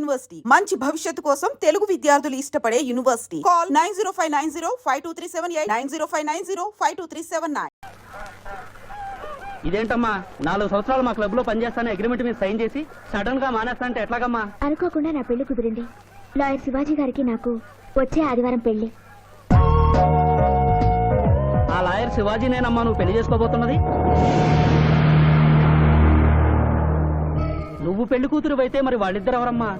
University. మంచి భవిష్యత్తు కోసం తెలుగు విద్యార్థులు ఇష్టపడే university. Call nine zero five nine zero five two three seven eight nine zero five nine zero five two three seven nine. ఇదేంటమ్మా? నాలుగు సంవత్సరాలు మా క్లబ్లో పనిచేస్తాను అగ్రిమెంట్ మీద సైన్ చేసి సడన్గా మానేస్తా అంటే ఎట్లాగమ్మా? అనుకోకుండా నా పెళ్ళి కుదిరింది. లాయర్ శివాజీ గారికి నాకు వచ్చే ఆదివారం పెళ్ళి. ఆ లాయర్ శివాజీనేనమ్మా నువ్వు పెళ్ళి చేసుకోబోతున్నది? నువ్వు పెళ్ళి కూతురు అయితే మరి వాళ్ళిద్దరు ఎవరమ్మా?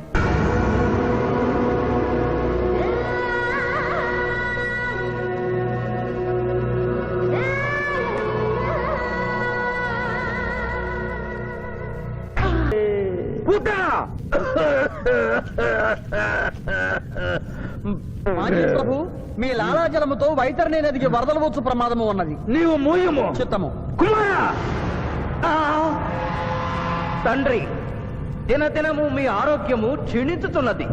మాజీ ప్రభు మీ లాలాజలముతో వైతరణి నదికి వరదలు వచ్చు ప్రమాదము ఉన్నది. నీవు మూయము. చిత్తము. కుమారా! తండ్రి దినదినము మీ ఆరోగ్యము క్షీణించుతున్నది!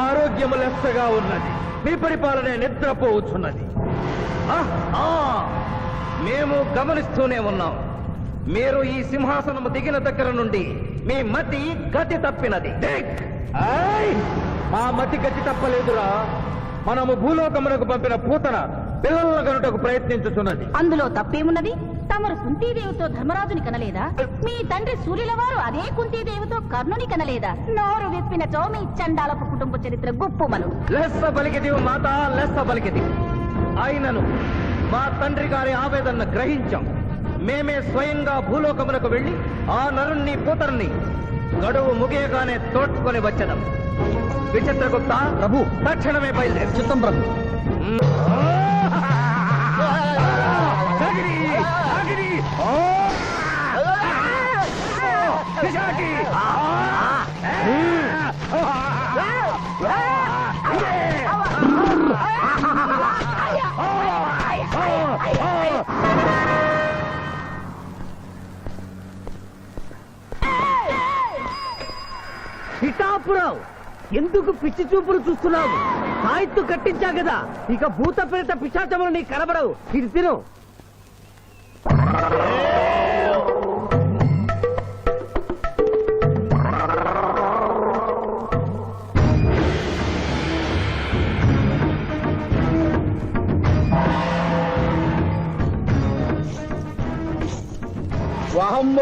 ఆరోగ్యము లెస్సగా ఉన్నది. మీ పరిపాలన నిద్రపోవచ్చున్నది ఆ! ఆ! మేము గమనిస్తూనే ఉన్నాం. మీరు ఈ సింహాసనము దిగిన దగ్గర నుండి మీ మతి గతి తప్పినది! మా మతి గతి తప్పలేదురా. మనము భూలోకమునకు పంపిన పూతన పిల్లల కనుటకు ప్రయత్నించుతున్నది అందులో తప్పేమున్నది? తమరు కుంతీదేవితో ధర్మరాజుని కనలేదా? మీ తండ్రి సూర్యుల వారు అదే కుంతీదేవితో కర్ణుని కనలేదా? నోరు విప్పినచో మీ చండాలపు కుటుంబ చరిత్ర గుప్పుమను లెస్స పలికిది మాత లెస్స ఆయనను మా తండ్రి గారి ఆవేదన గ్రహించాం. మేమే స్వయంగా భూలోకమునకు వెళ్ళి ఆ నరుణ్ణి పూతరుని గడువు ముగియగానే తోడ్కొని వచ్చదం. విచిత్రగుప్త ప్రభు తక్షణమే బయలుదేరు. చిత్తం ప్రభు. పిశాచి! ఎందుకు పిచ్చి చూపులు చూస్తున్నావు? సాయిత్తు కట్టించా కదా. ఇక భూత ప్రేత పిశాచములు నీకు కనబడవు. ఇది తిను.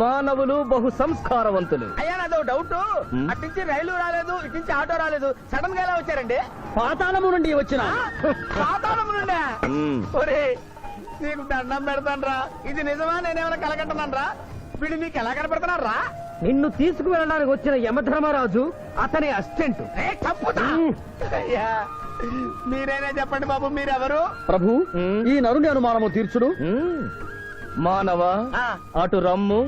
మానవులు బహు సంస్కారవంతులు అయ్యా నాదో డౌట్ హ్మ్? అట్నుంచి రైలు రాలేదు ఇట్నుంచి ఆటో రాలేదు. సడన్గా ఎలా వచ్చారండి? పాతాళము నుండి వచ్చిన. పాతాళం నుండే. ఒరే నీకు దండం పెడతానరా. ఇది నిజమా? నేనేమైనా కలగట్టనరా వీడు నీకు ఎలా కనపెడతానరా నిన్ను తీసుకువెళ్ళడానికి వచ్చిన యమధర్మరాజు అతని అసిస్టెంట్. చంపుతా! అయ్యా మీరైనా చెప్పండి బాబు మీరెవరు? ప్రభు. ఈ నరుని అనుమానము తీర్చుడు. మానవ. అటు రమ్ము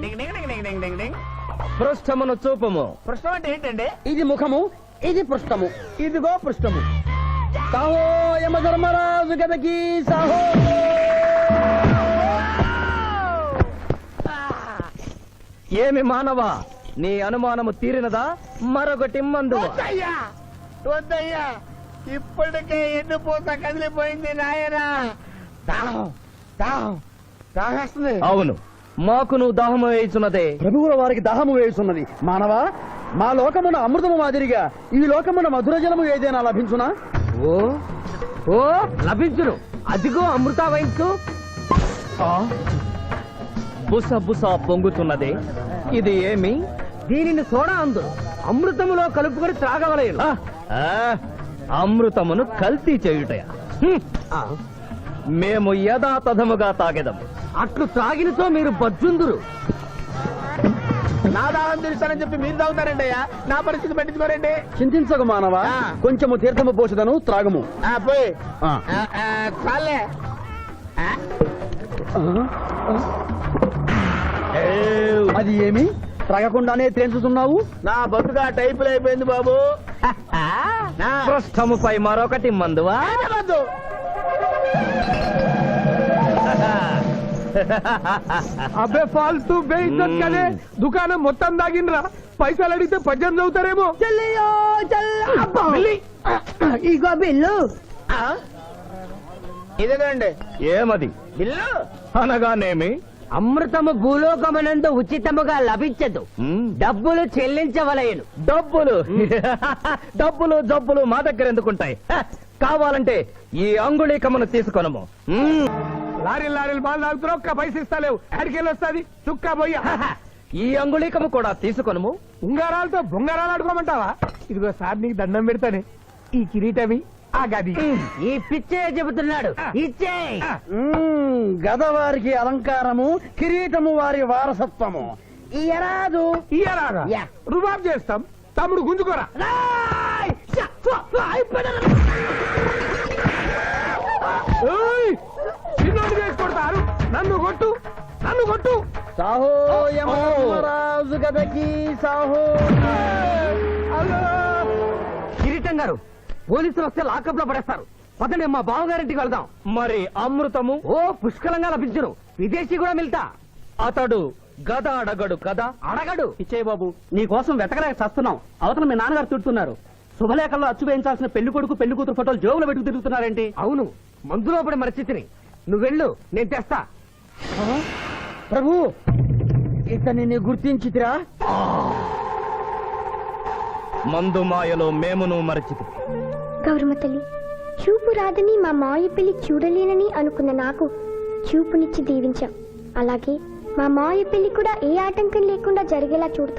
పృష్ఠమును చూపము. ప్రశ్న అంటే ఏంటండి? ఇది ముఖము ఇది పృష్ఠము ఇదిగో పృష్ఠము సాహో యమధర్మరాజు గదకి సాహో. ఏమి మానవ నీ అనుమానము తీరినదా? మరొకటి మందు వద్దయ్యా ఇప్పటికే ఎన్ను పూత కదిలిపోయింది నాయనా. దాహం దాహం దాహేస్తుంది. అవును. మాకు నువ్వు దాహము వేయుచున్నదే. ప్రభువుల వారికి దాహము వేయుచున్నది. మానవ మా లోకమున అమృతము మాదిరిగా ఈ లోకమున మధుర జలము ఏదైనా లభించునా? ఓ ఓ లభించును. అదిగో అమృత వయస్సు ఆ? బుస బుస పొంగుతున్నదే. ఇది ఏమి? దీనిని సోడా అందు. అమృతములో కలుపుకొని ఆ, అమృతమును కల్తీ చేయుటయా? హ్మ్. మేము యథాతథముగా తాగెదము. అట్లు త్రాగినతో మీరు బజ్జుందురు. దాహం తీరుస్తానని చెప్పి మీరు తాగుతారండి అయ్యా. నా పరిస్థితి పట్టించుకోరండి. చింతించకు మానవా. ఆ. కొంచెము తీర్థము పోషదను త్రాగము. ఆ, పోయి. ఆ. ఆ, ఆ, చాలే. ఆ, అది ఏమి? త్రాగకుండానే తేల్చుతున్నావు నా బతుక టైపులు అయిపోయింది బాబు. నా. పృష్ఠముపై మరొకటి మందువా? వద్దు. అబ్బే ఫాల్తూ బేయిజ్జత్ కదే దుకాణం మొత్తం దాగిండ్రా. పైసలు అడిగితే పద్దెనిమిది అవుతారేమో ఇగో బిల్లు? ఇదేనండి ఏమది? బిల్లు? అనగానేమి? అమృతము భూలోకమునందు ఉచితముగా లభించదు. డబ్బులు చెల్లించవలయను డబ్బులు. డబ్బులు జబ్బులు మా దగ్గర ఎందుకుంటాయి? కావాలంటే ఈ అంగుళీకమును తీసుకొనము. లారీలు లారీలు బాగా తాగుతున్నావు ఒక్క పైస ఇస్తలేవు అడికెళ్ళి వస్తుంది? చుక్క పోయి. ఈ అంగుళీకము కూడా తీసుకొనము. ఉంగారాలతో బొంగారాలు ఆడుకోమంటావా? ఇదిగో సార్ నీకు దండం పెడతానే. ఈ కిరీటమి ఆ గది. ఈ పిచ్చే చెబుతున్నాడు. ఇచ్చే. గదవారికి అలంకారము కిరీటము వారి వారసత్వము. ఇయరాదు ఇయ్యరాగా యా. రుబాబ్ చేస్తాం. తమ్ముడు గుంజుకోరా. ఏయ్! నన్ను కొట్టు నన్ను కొట్టు. సాహో యమధర్మరాజు గదకి సాహో. కిరీటం గారు పోలీసులు వస్తే లాకప్లో పడేస్తారు. పదండి మా బావగారింటికి వెళ్దాం. మరి అమృతము? ఓ పుష్కలంగా లభించును. విదేశీ కూడా మిల్తా అతడు గద అడగడు కదా? అడగడు. ఇచ్చే బాబు. నీ కోసం వెతకలేక చస్తున్నాం. అవతల మీ నాన్నగారు తిడుతున్నారు. శుభలేఖల్లో అచ్చు వేయించాల్సిన పెళ్ళి కొడుకు పెళ్ళి కూతురు ఫోటోలు జోబులో పెట్టుకు తిరుగుతున్నారేంటి? అవును. మందులో పడి మరిచితిని. నువ్వు వెళ్ళు నేను తెస్తా. ప్రభు ఇతన్ని నీ గుర్తించితిరా? మందు మాయలో మేమును మరచితి గౌరమ్మ తల్లి చూపు రాదని మా మాయ పెళ్ళి చూడలేనని అనుకున్న నాకు చూపునిచ్చి దీవించాం అలాగే మా మాయ పెళ్ళి కూడా ఏ ఆటంకం లేకుండా జరిగేలా చూడు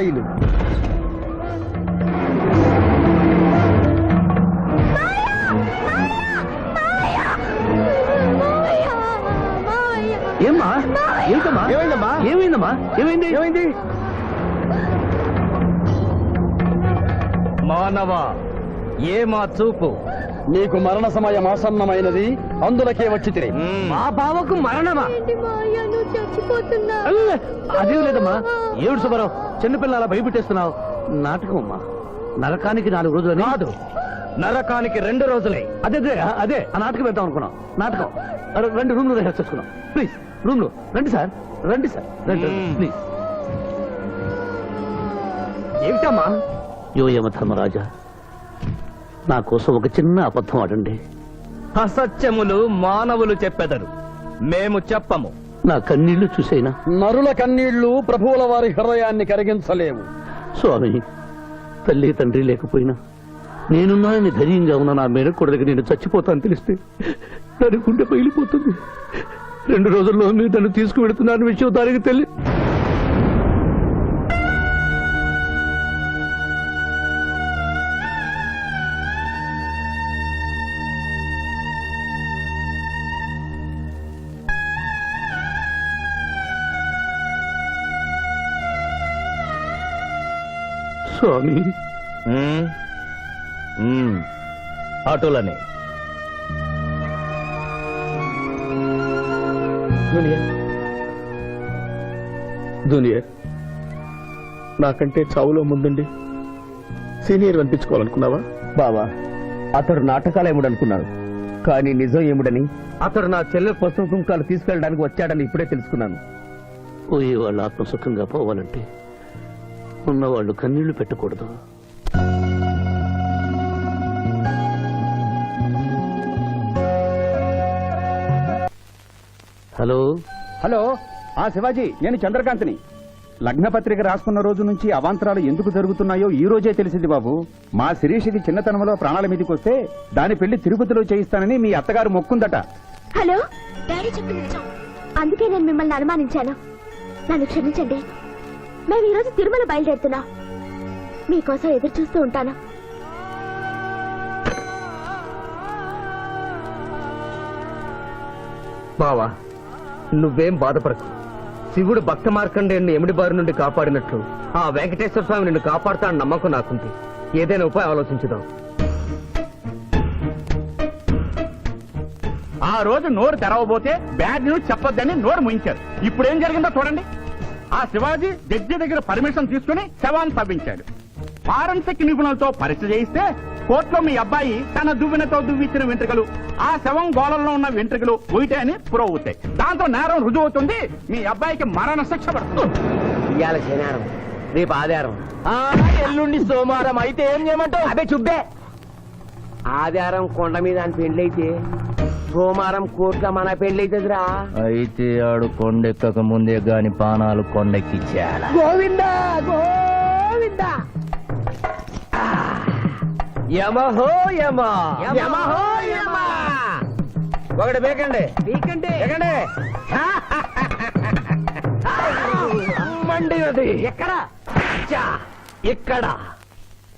యమస్థైలు ఏమ్మా? ఏంటమ్మా? ఏమైందమ్మా? ఏమైందమ్మా? ఏమైంది? ఏమైంది? మానవ ఏ మా చూపు? నీకు మరణ సమయం ఆసన్నమైనది. అందులకే వచ్చి తిరిగి. మా బావకు మరణమా? అదేం లేదమ్మా. ఏడు సుబ్బారావు? చిన్నపిల్ల అలా భయపెట్టేస్తున్నావు? నాటకం అమ్మా నరకానికి నాలుగు రోజులు కాదు. నరకానికి రెండు రోజులే. అదే అదే అదే. ఆ నాటకం వెళ్తాం అనుకున్నాం. నాటకం. రండి రూమ్లో రిహార్స్ చేసుకున్నాం ప్లీజ్ రూమ్లో రండి సార్ రండి సార్. రండి. ప్లీజ్. ఏమిటమ్మా? యో యమ ధర్మరాజా నా కోసం ఒక చిన్న అబద్ధం ఆడండి. అసత్యములు మానవులు చెప్పెదరు. మేము చెప్పము. నా కన్నీళ్ళు చూసేనా? నరుల కన్నీళ్ళు ప్రభువుల వారి హృదయాన్ని కరిగించలేవు. స్వామి తల్లి తండ్రి లేకపోయినా నేనున్నానని ధైర్యంగా ఉన్న నా మేనకొడలికి నేను చచ్చిపోతాను తెలిస్తే దాని గుండె పగిలిపోతుంది. రెండు రోజుల్లో మీరు నన్ను తీసుకువెడుతున్నాను విషయం దానికి తెలి స్వామి. అటులనే జూనియర్. నాకంటే చావులో ముందుండి సీనియర్ అనిపించుకోవాలనుకున్నావా? బావా అతడు నాటకాలు ఏముడనుకున్నాడు కానీ నిజం ఏముడని అతడు నా చెల్లె పసుపు కుంకాలు తీసుకెళ్ళడానికి వచ్చాడని ఇప్పుడే తెలుసుకున్నాను. పోయే వాళ్ళు ఆత్మసుఖంగా పోవాలంటే ఉన్నవాళ్ళు కన్నీళ్ళు పెట్టకూడదు. హలో? హలో ఆ శివాజీ నేను చంద్రకాంత్ని. లగ్న పత్రిక రాసుకున్న రోజు నుంచి అవాంతరాలు ఎందుకు జరుగుతున్నాయో ఈ రోజే తెలిసింది బాబు. మా శిరీషకి చిన్నతనంలో ప్రాణాల మీదకి వస్తే దాని పెళ్ళి తిరుపతిలో చేయిస్తానని మీ అత్తగారు మొక్కుందట. హలో డాడీ చెప్పింది నిజం. అందుకే నేను మిమ్మల్ని అనుమానించాను. నన్ను క్షమించండి. మేము ఈరోజు తిరుమల బయలుదేరుతున్నాం. మీకోసం ఎదురు చూస్తూ ఉంటాను. బావా నువ్వేం బాధపడకు. శివుడు భక్త మార్కండేయుని ఎమిడి బారి నుండి కాపాడినట్లు ఆ వెంకటేశ్వర స్వామి నిన్ను కాపాడుతాడని నమ్మకం నాకుంది. ఏదైనా ఉపాయం ఆలోచించుదాం. ఆ రోజు నోరు తెరవబోతే బ్యాడ్ న్యూస్ చెప్పొద్దని నోరు ముయించారు. ఇప్పుడు ఏం జరిగిందో చూడండి. ఆ శివాజీ జడ్జి దగ్గర పర్మిషన్ తీసుకుని శవాన్ని తవ్వించాడు. ఫారెన్సిక్ నిపుణులతో పరీక్ష చేయిస్తే కోర్టులో మీ అబ్బాయి తన దువ్వెనతో దువ్విచ్చిన వెంట్రుకలు ఆ శవం గోళంలో ఉన్న వెంట్రుకలు ఉయిటే అని ప్రూవ్ అవుతాయి దాంతో నేరం రుజువు అవుతుంది. మీ అబ్బాయికి మరణ శిక్ష పడుతుంది. ఇవాళ శనివారం రేపు ఆధారం ఎల్లుండి సోమవారం అయితే ఏం చేయమంటావు? అదే చుబ్బే. ఆధారం కొండ మీద అని పెళ్ళైతే సోమవారం కోట్ల మన పెళ్ళైతుందిరా అయితే ఆడు కొండెక్కక ముందే గాని పానాలు కొండెక్కిచ్చాల గోవిందా గోవిందా. యమహో యమ. యమహో యమ. ఒకటి బేకండి. బీకండి. బేకండి. మండినది ఎక్కడ? చా,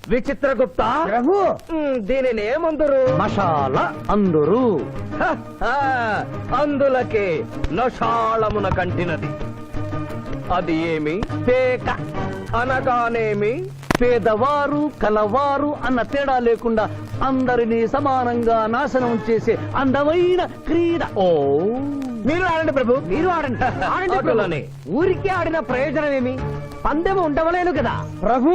ఇక్కడ విచిత్రగుప్త ప్రభు దీనిని ఏమందరు? మషాల అందరూ. అందులకే నషాళమున కంటినది. అది ఏమి? పేక. అనగానేమి? పేదవారు కలవారు అన్న తేడా లేకుండా అందరినీ సమానంగా నాశనం చేసే అందమైన క్రీడ. ఓ. మీరు ఆడండి ప్రభు. మీరు ఆడండి. ఊరికి ఆడిన ప్రయోజనం ఏమి? పందెం ఉండవలేను కదా? ప్రభు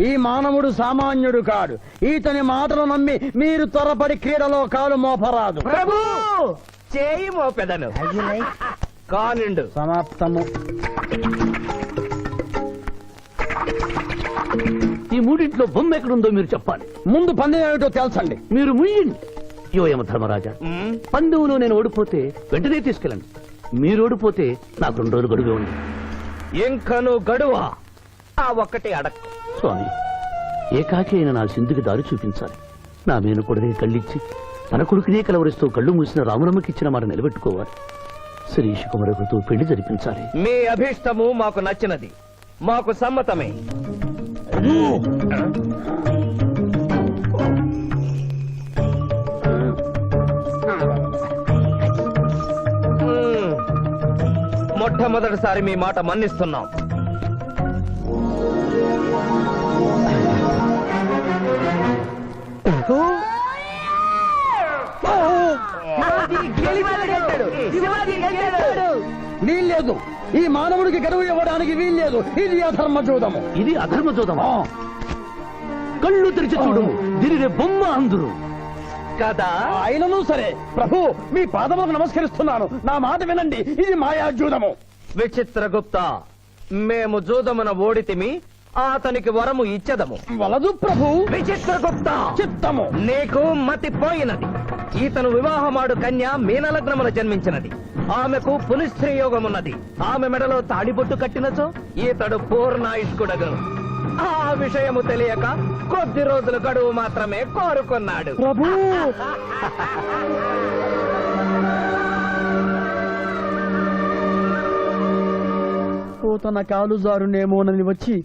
ఈ మానవుడు సామాన్యుడు కాడు. ఈతని మాటలు నమ్మి మీరు త్వరపడి క్రీడలో కాలు మోపరాదు. ప్రభు! చేయి మోపెదను. కానిండు. సమాప్తము. ఈ మూడింట్లో బొమ్మ ఎక్కడుందో మీరు చెప్పాలి. ముందు పందెం ఏమిటో తెలుసండి. మీరు ముయ్యండి. యోయమ ధర్మరాజా పందెంలో నేను ఓడిపోతే వెంటనే తీసుకెళ్ళండి. మీరు ఓడిపోతే నాకు రెండు రోజులు గడువే ఉంది ఇంకను గడువా? ఆ ఒక్కటి అడక్ స్వామి ఏకాకి అయిన నా సింధుకి దారి చూపించాలి. నా మేను కొడనే కళ్ళిచ్చి తన కొడుకునే కలవరిస్తూ కళ్ళు మూసిన రామరమ్మకి ఇచ్చిన మాట నిలబెట్టుకోవాలి. శిరీష్ కుమరకుతో పెళ్ళి జరిపించాలి. మీ అభీష్టము మాకు నచ్చినది. మాకు సమ్మతమే. మ్మ్. మొట్టమొదటిసారి మీ మాట మన్నిస్తున్నాం. వీల్లేదు. ఈ మానవుడికి గడువు ఇవ్వడానికి వీల్లేదు. ఇది అధర్మ చూడము ఇది అధర్మ చూదమా కళ్ళు తెరిచి చూడము దీనినే బొమ్మ అందురు కదా? అయినను సరే. ప్రభు మీ పాదములకు నమస్కరిస్తున్నాను. నా మాట వినండి. ఇది మాయాజూదము. విచిత్రగుప్త మేము జూదమున ఓడితిమి అతనికి వరము ఇచ్చదము. వలదు ప్రభు. విచిత్రగుప్త చిత్తము. నీకు మతి పోయినది. ఈతను వివాహమాడు కన్య మీనలగ్నమున జన్మించినది. ఆమెకు పునిస్త్రీ యోగమున్నది ఆమె మెడలో తాడిబొట్టు కట్టినచో ఈతడు పూర్ణాయుష్కుడగను. ఆ విషయము తెలియక కొద్ది రోజుల గడువు మాత్రమే కోరుకున్నాడు. ప్రభు. తన కాలు జారునేమోనని వచ్చి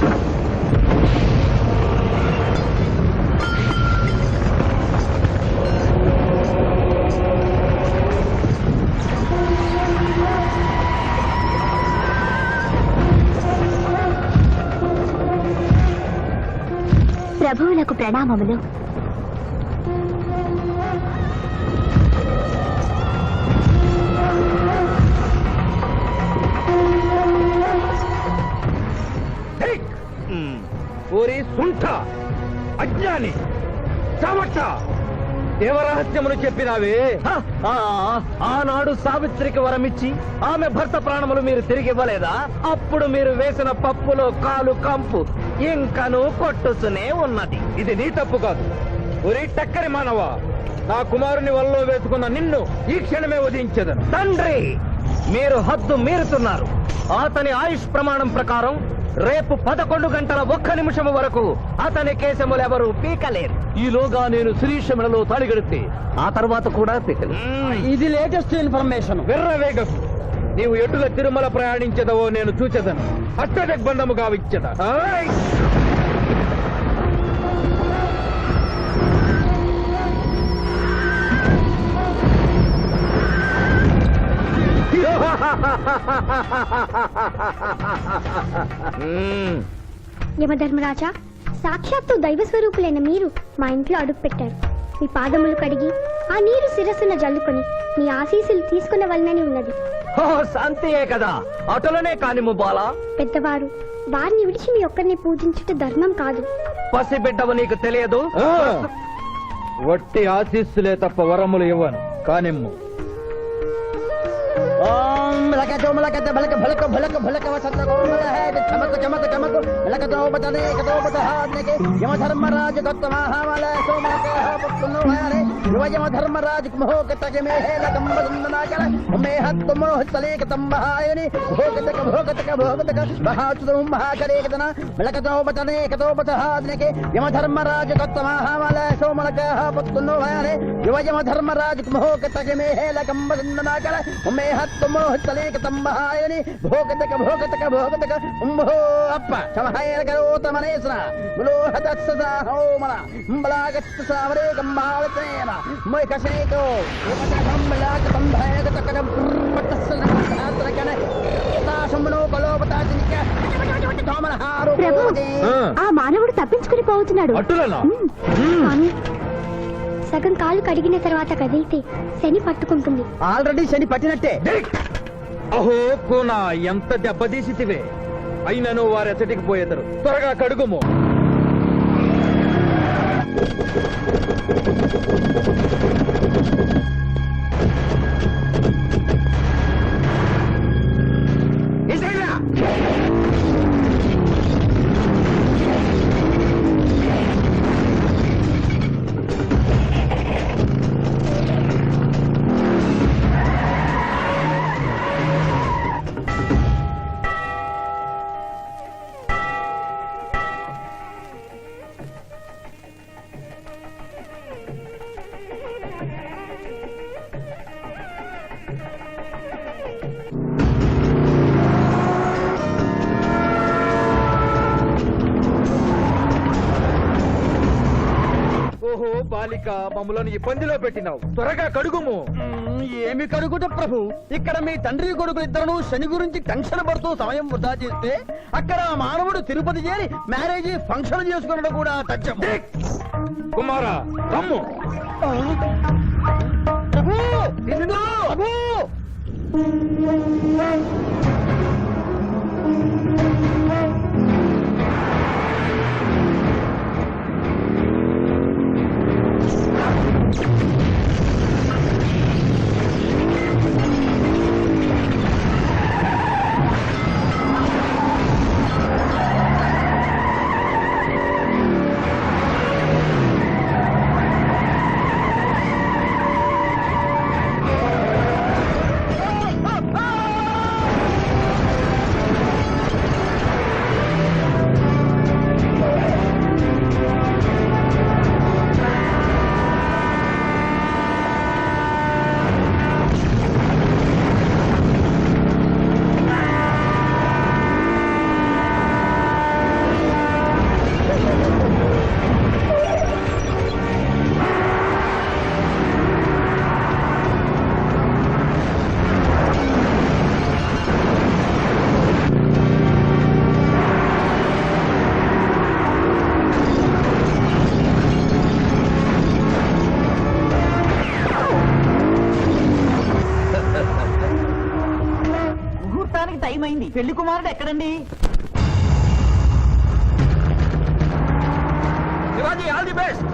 ప్రణామములు. ఓరి సుంఠ అజ్ఞాని చావట్ట దేవరహస్యములు చెప్పినావే. ఆనాడు సావిత్రికి వరమిచ్చి ఆమె భర్త ప్రాణములు మీరు తిరిగి ఇవ్వలేదా అప్పుడు మీరు వేసిన పప్పులో కాలు కంపు. ఇంకను కొట్టుతూనే ఉన్నది. ఇది నీ తప్పు కాదు. ఒరే టక్కరి మానవ నా కుమారుని వల్ల వేసుకున్న నిన్ను ఈ క్షణమే వధించదను. తండ్రి మీరు హద్దు మీరుతున్నారు. అతని ఆయుష్ ప్రమాణం ప్రకారం రేపు పదకొండు గంటల ఒక్క నిమిషము వరకు అతని కేశములు ఎవరు పీకలేరు. ఈలోగా నేను శిరీష మెడలో ఆ తర్వాత కూడా పీకలేరు ఇది లేటెస్ట్ ఇన్ఫర్మేషన్. వెర్రవేగకు నీవు ఎటుల తిరుమల ప్రయాణించదవో నేను చూచెదను. అట్టదిగ్బంధము గావిచ్చద. యమధర్మరాజా సాక్షాత్తు దైవ స్వరూపులైన మీరు మా ఇంట్లో అడుగు పెట్టారు మీ పాదములు కడిగి ఆ నీరు శిరస్సున జల్లుకొని మీ ఆశీస్సులు తీసుకున్న వలనని ఉన్నది. శాంతియే కదా. అటులనే కానిము బాలా. పెద్దవారు వారిని విడిచి మీ ఒక్కరిని పూజించుట ధర్మం కాదు. పసిబిడ్డవు నీకు తెలియదు? ఆ! వట్టి ఆశీస్సులే తప్ప వరములు ఇవ్వను. కానిమ్ము. ओम भलक भलक भलक भलक है चमक चमक चमक के यम धर्मराज दत्त महामल सोम के हो युव यम धर्मराज, मोहक तज में, है बंदना हत मोह तम भोग, तक भोग तक भोग, तक के यम के यम तज में, है लकम बंदना हत मोह తలేక తంబహాయని భోగతక భోగతక భోగతక. ఉంభో అప్ప. సమహాయన కరోత మనేశ్వర ములోహ తత్సద హోమన బలాగత్త సావరే కంబావతేన మై కసేకో బలాగ సంభాయక తకడం తాశంబనో హారు ప్రభు ఆ. మానవుడు తప్పించుకుని పోతున్నాడు. స్వామి సగం కాలు కడిగిన తర్వాత కదిలితే శని పట్టుకుంటుంది. ఆల్రెడీ శని పట్టినట్టే. అహో కూనా ఎంత దెబ్బతీసితివే అయినను వారెచ్చటికి పోయేదరు త్వరగా కడుగుము. బాలిక మమ్మలను ఇబ్బందిలో పెట్టినావు. త్వరగా కడుగుము. ఏమి కడుగుట ప్రభు? ఇక్కడ మీ తండ్రి కొడుకులు ఇద్దరు శని గురించి టెన్షన్ పడుతూ సమయం వృధా చేస్తే అక్కడ మానవుడు తిరుపతి చేరి మ్యారేజ్ ఫంక్షన్ చేసుకున్నాడు కూడా తథ్యం కుమారా రమ్ము. ప్రభు! నిన్ను! ప్రభు! ముహూర్తానికి Buddy, all the best.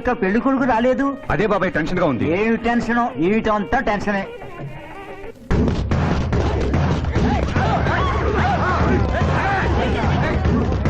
ఇంకా పెళ్ళి కొడుకు రాలేదు. అదే బాబాయ్ టెన్షన్గా ఉంది. ఏమి టెన్షన్ ఏమిటంతా టెన్షనే